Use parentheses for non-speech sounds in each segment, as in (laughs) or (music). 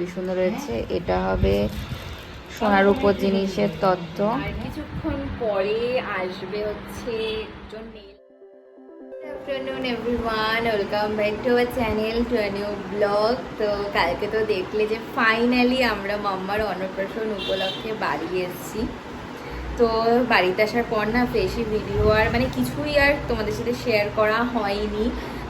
খুবই সুন্দর হয়েছে এটা হবে সোনার উপর জিনিসের তত্ত্ব। কিছুক্ষণ পরে আসবে হচ্ছে afternoon everyone welcome back to our channel to new blog তো কালকে তো দেখলে যে ফাইনালি আমরা মাম্মার অন্নপ্রাশন উপলক্ষে বাড়ি এসেছি। তো বাড়িতে আসার পর না বেশি ভিডিও আর মানে কিছুই আর তোমাদের সাথে শেয়ার করা হয়নি।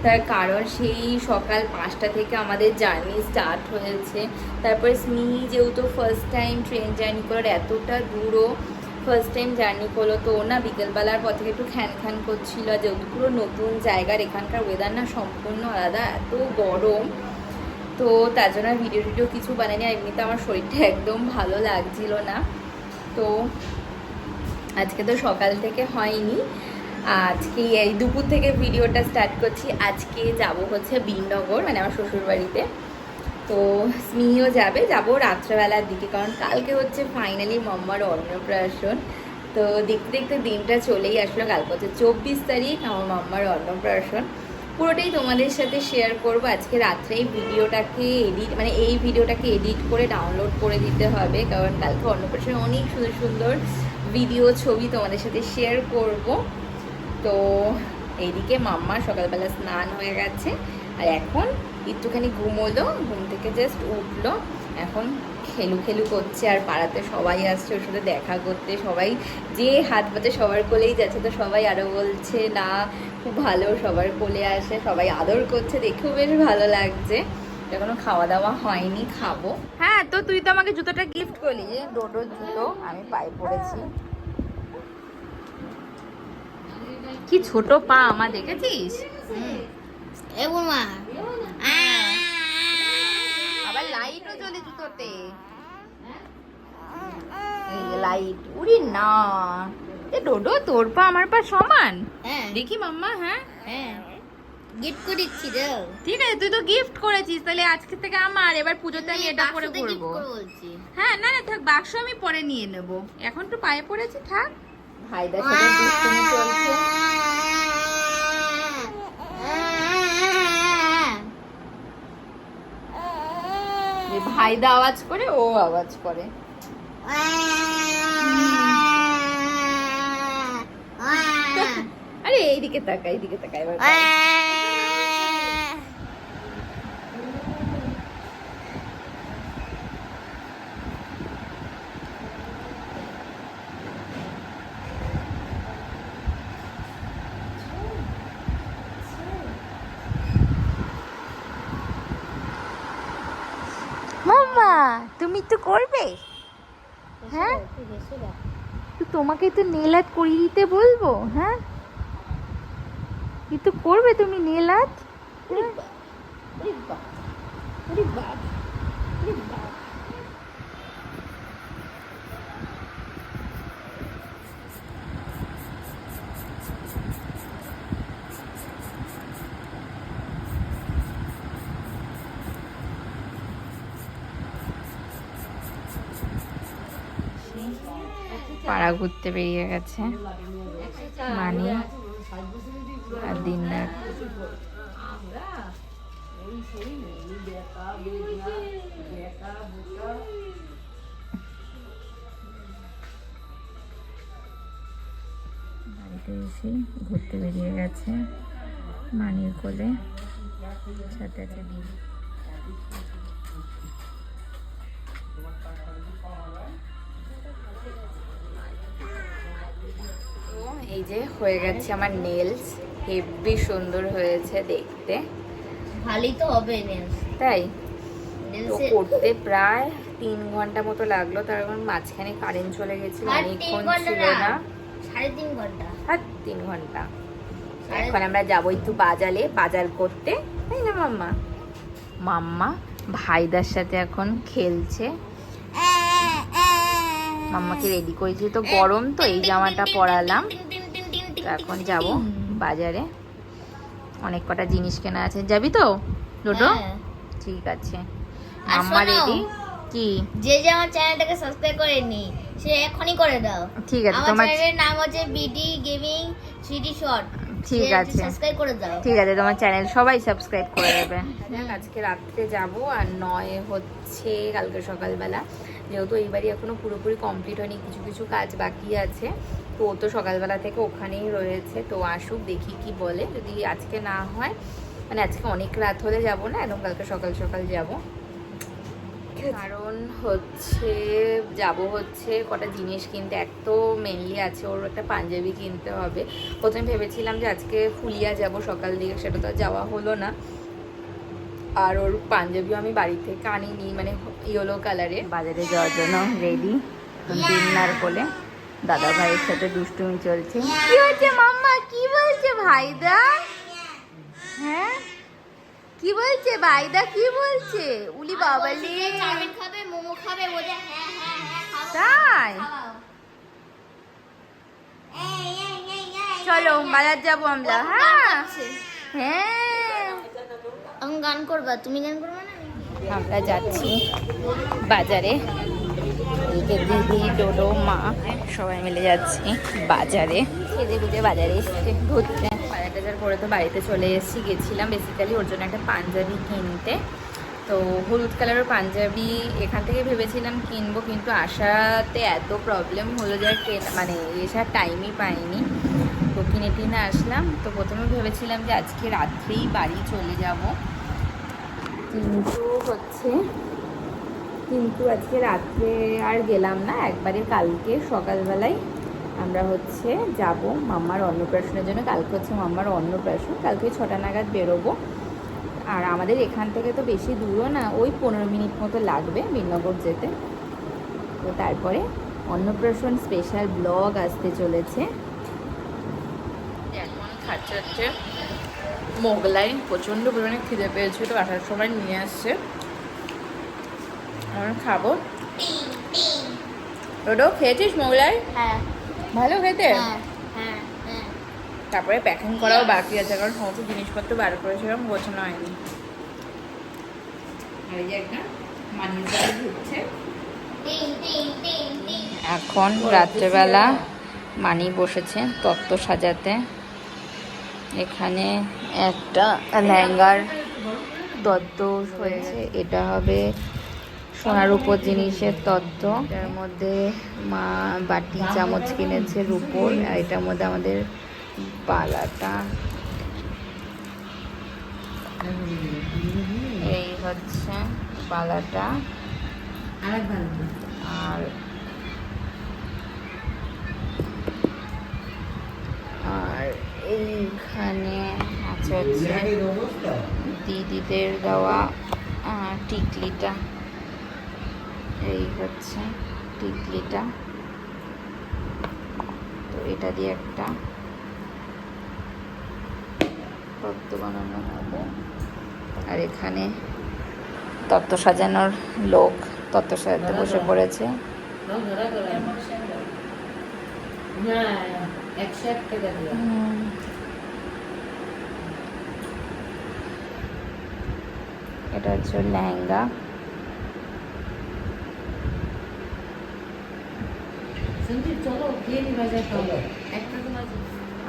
তার কারণ সেই সকাল পাঁচটা থেকে আমাদের জার্নি স্টার্ট হয়েছে। তারপরে স্মি যেহেতু ফার্স্ট টাইম ট্রেন জার্নি করার, এতটা দূরও ফার্স্ট টাইম জার্নি করল, তো না বিকেলবেলার পর থেকে একটু খ্যান খ্যান করছিল। যেহেতু পুরো নতুন জায়গার, এখানকার ওয়েদার না সম্পূর্ণ আলাদা, এত গরম। তো তার জন্য ভিডিও টিডিও কিছু বানাইনি, আর এমনিতে আমার শরীরটা (laughs) একদম ভালো লাগছিল না। তো আজকে তো সকাল থেকে হয়নি। আজকে এই দুপুর থেকে ভিডিওটা স্টার্ট করছি। আজকে যাব হচ্ছে বিননগর মানে আমার শ্বশুর বাড়িতে তো স্মিও যাবে, যাব রাত্রেবেলার দিকে, কারণ কালকে হচ্ছে ফাইনালি মাম্মার অন্নপ্রাশন। তো দেখতে দেখতে দিনটা চলেই আসলো কালকে হচ্ছে চব্বিশ তারিখ, আমার মাম্মার অন্নপ্রাশন। পুরোটাই তোমাদের সাথে শেয়ার করব। আজকে রাত্রে এই ভিডিওটাকে এডিট মানে এই ভিডিওটাকে এডিট করে ডাউনলোড করে দিতে হবে, কারণ কালকে অন্নপ্রাশনে অনেক সুন্দর সুন্দর ভিডিও ছবি তোমাদের সাথে শেয়ার করব। তো এইদিকে মাম্মা সকালবেলা স্নান হয়ে গেছে, আর এখন একটুখানি ঘুমোলো, ঘুম থেকে জাস্ট উঠল। এখন খেলু খেলু করছে, আর পাড়াতে সবাই আসছে, ওর সাথে দেখা করতে। সবাই যে হাত পাতে সবার কোলেই যাচ্ছে, তো সবাই আরও বলছে, না, খুব ভালো সবার কোলে আসে। সবাই আদর করছে, দেখেও বেশ ভালো লাগছে। এখনও খাওয়া দাওয়া হয়নি, খাব। হ্যাঁ তো তুই তো আমাকে জুতোটা গিফট করলি। যে ডোডোর জুতো আমি পায়ে পড়েছি। কি ছোট পা আমার দেখেছিস? এ বুমা। আবার লাইটও জ্বলে জুতোতে। লাইট। উড়ি না। এ ডোডো তোর পা আমার পা সমান? হ্যাঁ। দেখি মাম্মা হ্যাঁ? হ্যাঁ। গিফট করেছি দাও ঠিক আছে তুই তো গিফট করেছিস তাহলে আজকে থেকে আমার এবার পুজোতে আমি এটা করে করব। হ্যাঁ না না থাক বাক্স আমি পরে নিয়ে নেব। এখন তো পায়ে পড়েছি থাক। ভাইদার সাথে দুষ্টুমি চলছে ভাইদা আওয়াজ করে ও আওয়াজ করে আরে এইদিকে তাকা এইদিকে তাকা এবার কর। মাম্মা তো করবে। হ্যাঁ? তো তোমাকে তো নেল আর্ট করিয়ে দিতে বলব হ্যাঁ? কিন্তু করবে তুমি নেল আর্ট পাড়া ঘুরতে বেরিয়ে গেছে। মানি আর দিনরাত বাড়িতে এসে ঘুরতে বেরিয়ে গেছে মানির কোলে। সাথে আছে দিন তো এই যে হয়ে গেছে আমার নেলস হেভি সুন্দর হয়েছে দেখতে। ভালোই তো হবে নেলস তাই? করতে প্রায় তিন ঘণ্টা মতো লাগল তার কারণ মাঝখানে কারেন্ট চলে গেছিল অনেকক্ষণ ছিল না। সাড়ে তিন ঘণ্টা। তিন ঘণ্টা। এখন আমরা যাব একটু বাজারে বাজার করতে। তাই না মাম্মা? মাম্মা ভাইদার সাথে এখন খেলছে। মাম্মাকে রেডি করেছি। তো গরম তো এই জামাটা পরালাম। তো এখন যাব বাজারে। অনেক কটা জিনিস কেনা আছে। যাবি তো ডোডো হ্যাঁ। ঠিক আছে। মাম্মা রেডি কি? যে যে আমার চ্যানেলটাকে সাবস্ক্রাইব করেনি সে এখনই করে দাও। ঠিক আছে তোমার চ্যানেলের নাম হচ্ছে বিডি গেমিং সিটি শর্ট ঠিক আছে। সাবস্ক্রাইব করে দাও। ঠিক আছে তোমার চ্যানেল সবাই সাবস্ক্রাইব করে দেবে। যাক, আজকে রাত্রে যাব আর নয় হচ্ছে কালকে সকালবেলা। যেহেতু এই বাড়ি এখনও পুরোপুরি কমপ্লিট হয়নি কিছু কিছু কাজ বাকি আছে। তো ও তো সকালবেলা থেকে ওখানেই রয়েছে তো আসুক দেখি কি বলে। যদি আজকে না হয় মানে আজকে অনেক রাত হলে যাব না একদম কালকে সকাল সকাল যাব। কারণ হচ্ছে যাব হচ্ছে কটা জিনিস কিনতে এক তো মেনলি আছে ওর একটা পাঞ্জাবি কিনতে হবে। প্রথমে ভেবেছিলাম যে আজকে ফুলিয়া যাব সকাল দিকে সেটা তো যাওয়া হলো না। আর ওর পাঞ্জাবিও আমি বাড়ি থেকে আনিনি মানে ইয়েলো কালারে বাজারে যাওয়ার জন্য রেডি ডিনার বলে দাদা ভাইয়ের সাথে দুষ্টুমি চলছে। কি হচ্ছে মাম্মা? কি বলছে ভাইদা? হ্যাঁ? কি বলছে? ভাইদা কি বলছে? উলি বাবালি চাউমিন খাবে মোমো খাবে বলে হ্যাঁ হ্যাঁ হ্যাঁ তাই? চলো বাজার যাব আমরা হ্যাঁ? হ্যাঁ। আমি গান করবা তুমি গান করবে না? আমরা যাচ্ছি বাজারে। যে দিদি ডোডো মা সবাই মিলে যাচ্ছি বাজারে। খেতে বুঝে বাজারে এসছে ঘুরতে। বাজার করে তো বাড়িতে চলে এসেছি, গেছিলাম বেসিক্যালি ওর জন্য একটা পাঞ্জাবি কিনতে। তো হলুদ কালারের পাঞ্জাবি এখান থেকে ভেবেছিলাম কিনবো, কিন্তু আসাতে এত প্রবলেম হলো যে ট্রেন মানে এসার টাইমই পাইনি। তো কিনে টিনে আসলাম, তো প্রথমে ভেবেছিলাম যে আজকে রাত্রেই বাড়ি চলে যাব। কিন্তু হচ্ছে, কিন্তু আজকে রাত্রে আর গেলাম না, একবারে কালকে সকালবেলায়। আমরা হচ্ছে যাব মাম্মার অন্নপ্রাশনের জন্য। কালকে হচ্ছে মাম্মার অন্নপ্রাশন। কালকে ছটা নাগাদ বেরোবো। আর আমাদের এখান থেকে তো বেশি দূরও না ওই পনেরো মিনিট মতো লাগবে বিনগর যেতে। তো তারপরে অন্নপ্রাশন স্পেশাল ব্লগ আসতে চলেছে। এখন খাচ্ছে হচ্ছে মোগলাই। প্রচণ্ড পরিমাণে খিদে পেয়েছে তো আসার সময় নিয়ে আসছে। আমরা খাব। খেয়েছিস মোগলাই? হ্যাঁ। ভালো খেতে? হ্যাঁ হ্যাঁ হ্যাঁ। তারপরে প্যাকিং করাও বাকি আছে কারণ সমস্ত জিনিসপত্র বার করেছিলাম গোছানো হয়নি। এই যে একটা এখন রাত্রেবেলা মানি বসেছে তত্ত্ব সাজাতে। এখানে একটা লেহেঙ্গার তত্ত্ব হয়েছে এটা হবে সোনার উপর জিনিসের তত্ত্ব। এটার মধ্যে মা বাটি চামচ কিনেছে রূপোর আর এটার মধ্যে আমাদের পালাটা এই হচ্ছে পালাটা আর আর এইখানে আছে হচ্ছে দিদিদের দেওয়া টিকলিটা। এই হচ্ছে টিকলিটা। তো এটা দিয়ে একটা তত্ত্ব বানানো হবে। আর এখানে তত্ত্ব সাজানোর লোক তত্ত্ব সাজাতে বসে পড়েছে। এটা হচ্ছে লেহেঙ্গা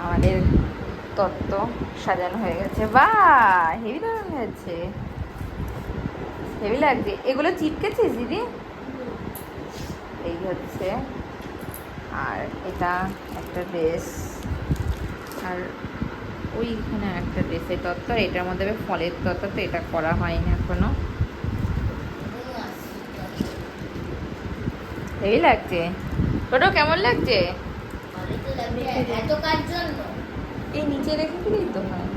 আমাদের তত্ত্ব সাজানো হয়ে গেছে। বা, হেভি হয়েছে। হেভি লাগছে। এগুলো চিপকেছিস দিদি? এই হচ্ছে। আর এটা একটা ড্রেস। আর ওইখানে একটা ড্রেসের তত্ত্ব। এটার মধ্যে ফলের তত্ত্ব, তো এটা করা হয়নি এখনও। হেভি লাগছে। টোটো কেমন লাগছে? ভালোই তো লাগবে এত কার জন্য এই নিচে রেখে দিলেই তো হয়?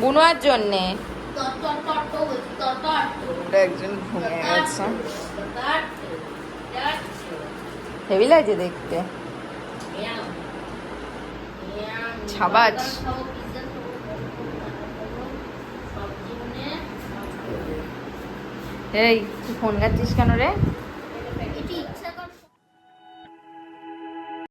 বুনোয়ার জন্যে। একজন ঘুমিয়ে গেছে। হেভি লাগছে দেখতে। ছাবাজ। এই তুই ফোন গাচ্ছিস কেন রে?